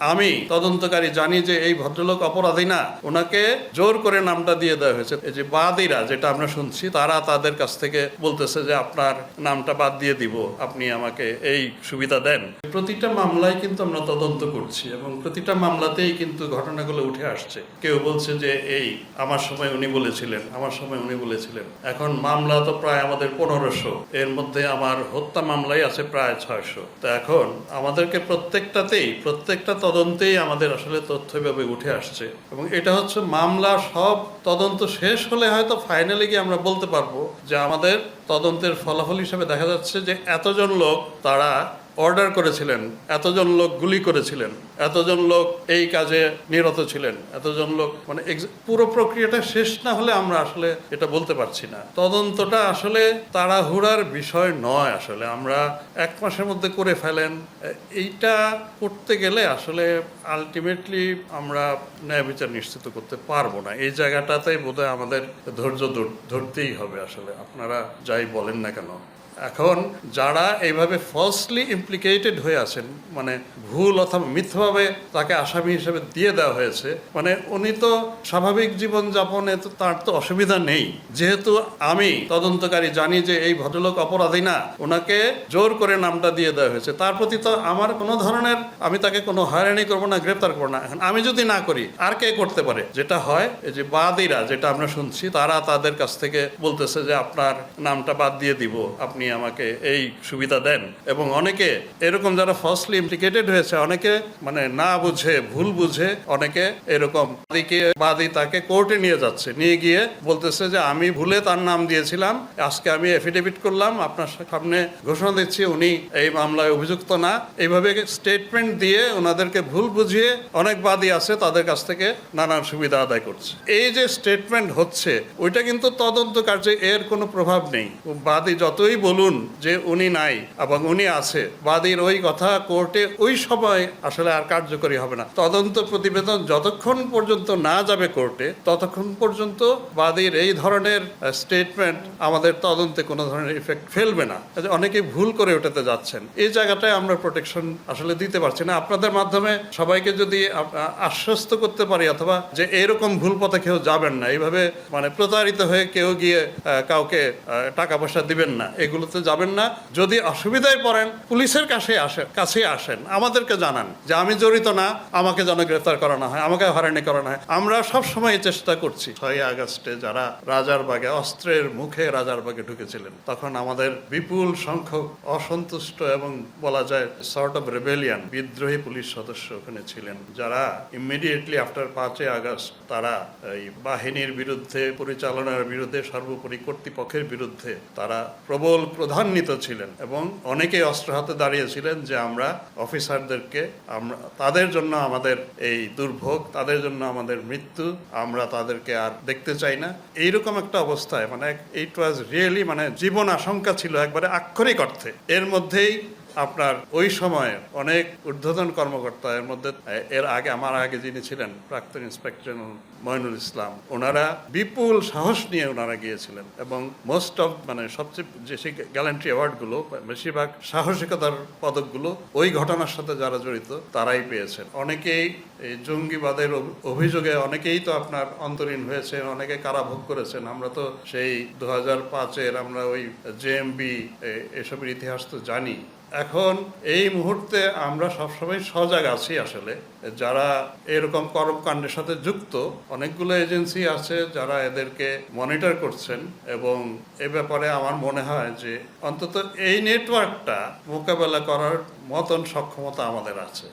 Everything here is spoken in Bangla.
আমি তদন্তকারী জানি যে এই ভদ্রলোক অপরাধী না। ওনাকে জোর করে নামটা দিয়ে দেওয়া হয়েছে। এই যে বাদীরা যেটা আমরা শুনছি, তারা তাদের কাছ থেকে বলতেছে যে আপনার নামটা বাদ দিয়ে দিব, আপনি আমাকে এই সুবিধা দেন। প্রতিটা মামলায় কিন্তু আমরা তদন্ত করছি এবং প্রতিটা মামলাতেই কিন্তু ঘটনাগুলো উঠে আসছে। কেউ বলছে যে এই, আমার সময় উনি বলেছিলেন, আমার সময় উনি বলেছিলেন। এখন মামলা তো প্রায় আমাদের পনেরোশো, এর মধ্যে আমার হত্যা মামলাই আছে প্রায় ছয়শো। তো এখন আমাদেরকে প্রত্যেকটাতেই, প্রত্যেকটা তদন্তেই আমাদের আসলে তথ্য এভাবে উঠে আসছে। এবং এটা হচ্ছে মামলা সব তদন্ত শেষ হলে হয়তো ফাইনালি গিয়ে আমরা বলতে পারব যে আমাদের তদন্তের ফলাফল হিসেবে দেখা যাচ্ছে যে এতজন লোক তারা অর্ডার করেছিলেন, এতজন লোক গুলি করেছিলেন, এতজন লোক এই কাজে নিরত ছিলেন, এতজন লোক মানে পুরো প্রক্রিয়াটা শেষ না হলে আমরা আসলে এটা বলতে পারছি না। তদন্তটা আসলে তাড়াহুড়ার বিষয় নয় আসলে, আমরা এক মাসের মধ্যে করে ফেলেন। এইটা করতে গেলে আসলে আলটিমেটলি আমরা ন্যায় বিচার নিশ্চিত করতে পারব না। এই জায়গাটাতেই বোধহয় আমাদের ধৈর্য ধরতেই হবে আসলে, আপনারা যাই বলেন না কেন। এখন যারা এইভাবে ফলসলি ইমপ্লিকেটেড হয়ে আছেন মানে ভুল অথবা মিথ্যাভাবে তাকে আসামি হিসেবে দিয়ে দেওয়া হয়েছে মানে উনি তো স্বাভাবিক জীবন যাপনে তো তার তো অসুবিধা নেই। যেহেতু আমি তদন্তকারী জানি যে এই ভদ্রলোক অপরাধী না, ওনাকে জোর করে নামটা দিয়ে দেওয়া হয়েছে। তার প্রতি তো আমার কোনো ধরনের, আমি তাকে কোনো হয়রানি করব না, গ্রেপ্তার করব না। এখন আমি যদি না করি, আর কে করতে পারে? যেটা হয়, এই যে বাদীরা, যেটা আমরা শুনছি, তারা তাদের কাছ থেকে বলতেছে যে আপনার নামটা বাদ দিয়ে দিব, আপনি আমাকে এই সুবিধা দেন। এবং অনেকে, এরকম যারা ফার্স্টলি ইমপ্লিকেটেড হয়েছে, অনেকে মানে না বুঝে, ভুল বুঝে, অনেকে এরকম বাদীকে, বাদী তাকে কোর্টে নিয়ে যাচ্ছে। নিয়ে গিয়ে বলতেছে যে, আমি ভুলে তার নাম দিয়েছিলাম, আজকে আমি এফিডেভিট করলাম, আপনার সামনে ঘোষণা দিচ্ছি, উনি এই মামলায় অভিযুক্ত না। এইভাবে স্টেটমেন্ট দিয়ে ওনাদেরকে ভুল বুঝিয়ে অনেক বাদী আছে, তাদের কাছ থেকে নানান সুবিধা আদায় করছে। এই যে স্টেটমেন্ট হচ্ছে, ওইটা কিন্তু তদন্ত কার্যে এর কোনো প্রভাব নেই। বাদী যতই বলুন যে উনি নাই এবং উনি আছে। বাদীর ওই কথা কোর্টে ওই সময় আসলে আর কার্যকরী হবে না। তদন্ত প্রতিবেদন যতক্ষণ পর্যন্ত না যাবে কোর্টে, ততক্ষণ পর্যন্ত বাদীর এই ধরনের স্টেটমেন্ট আমাদের তদন্তে কোনো ধরনের ইফেক্ট ফেলবে না। অনেকে ভুল করে ওটাতে যাচ্ছেন। এই জায়গাটায় আমরা প্রোটেকশন আসলে দিতে পারছি না। আপনাদের মাধ্যমে সবাইকে যদি আশ্বস্ত করতে পারি অথবা যে এরকম ভুল পথে কেউ যাবেন না, এইভাবে মানে প্রতারিত হয়ে কেউ গিয়ে কাউকে টাকা পয়সা দিবেন না এগুলোতে যাবেন না। যদি অসুবিধায় পড়েন, পুলিশের কাছে আসেন কাছে আসেন, আমাদেরকে জানান যে আমি জড়িত না, আমাকে যেন গ্রেফতার করানো হয়, আমাকে হয়রানি করানো হয়। আমরা সব সময় চেষ্টা করছি। ছয় আগস্টে যারা রাজারবাগে অস্ত্রের মুখে রাজারবাগে ঢুকেছিলেন, তখন আমাদের বিপুল সংখ্যক অসন্তুষ্ট এবং বলা যায় সর্ট অফ রেবেলিয়ান বিদ্রোহী পুলিশ সদস্য ওখানে ছিলেন, যারা ইমিডিয়েটলি আফটার পাঁচই আগস্ট তারা এই বাহিনীর বিরুদ্ধে, পরিচালনার বিরুদ্ধে, সর্বোপরি কর্তৃপক্ষের বিরুদ্ধে তারা প্রবল প্রধান্বিত ছিলেন এবং অনেকেই অস্ত্র হাতে দাঁড়িয়েছিলেন যে আমরা অফিসারদেরকে, আমরা, তাদের জন্য আমাদের এই দুর্ভোগ, তাদের জন্য আমাদের মৃত্যু, আমরা তাদেরকে আর দেখতে চাই না। এইরকম একটা অবস্থায় মানে ইট ওয়াজ রিয়েলি মানে জীবন আশঙ্কা ছিল একবারে আক্ষরিক অর্থে। এর মধ্যেই আপনার ওই সময়ের অনেক ঊর্ধ্বতন কর্মকর্তা এর মধ্যে এর আগে, আমার আগে যিনি ছিলেন, প্রাক্তন ইন্সপেক্টর মইনুল ইসলাম, ওনারা বিপুল সাহস নিয়ে ওনারা গিয়েছিলেন এবং মোস্ট অফ মানে সবচেয়ে যে সেই গ্যালান্ট্রি অ্যাওয়ার্ডগুলো বেশিরভাগ সাহসিকতার পদকগুলো ওই ঘটনার সাথে যারা জড়িত, তারাই পেয়েছেন। অনেকেই এই জঙ্গিবাদের অভিযোগে, অনেকেই তো আপনার অন্তরীণ হয়েছে, অনেকে কারাভোগ করেছেন। আমরা তো সেই দু হাজার পাঁচের আমরা ওই জেএমবি এসবের ইতিহাস তো জানি। এখন এই মুহূর্তে আমরা সবসময় সজাগ আছি আসলে। যারা এরকম কর্মকাণ্ডের সাথে যুক্ত, অনেকগুলো এজেন্সি আছে যারা এদেরকে মনিটর করছেন এবং এ ব্যাপারে আমার মনে হয় যে অন্তত এই নেটওয়ার্কটা মোকাবেলা করার মতন সক্ষমতা আমাদের আছে।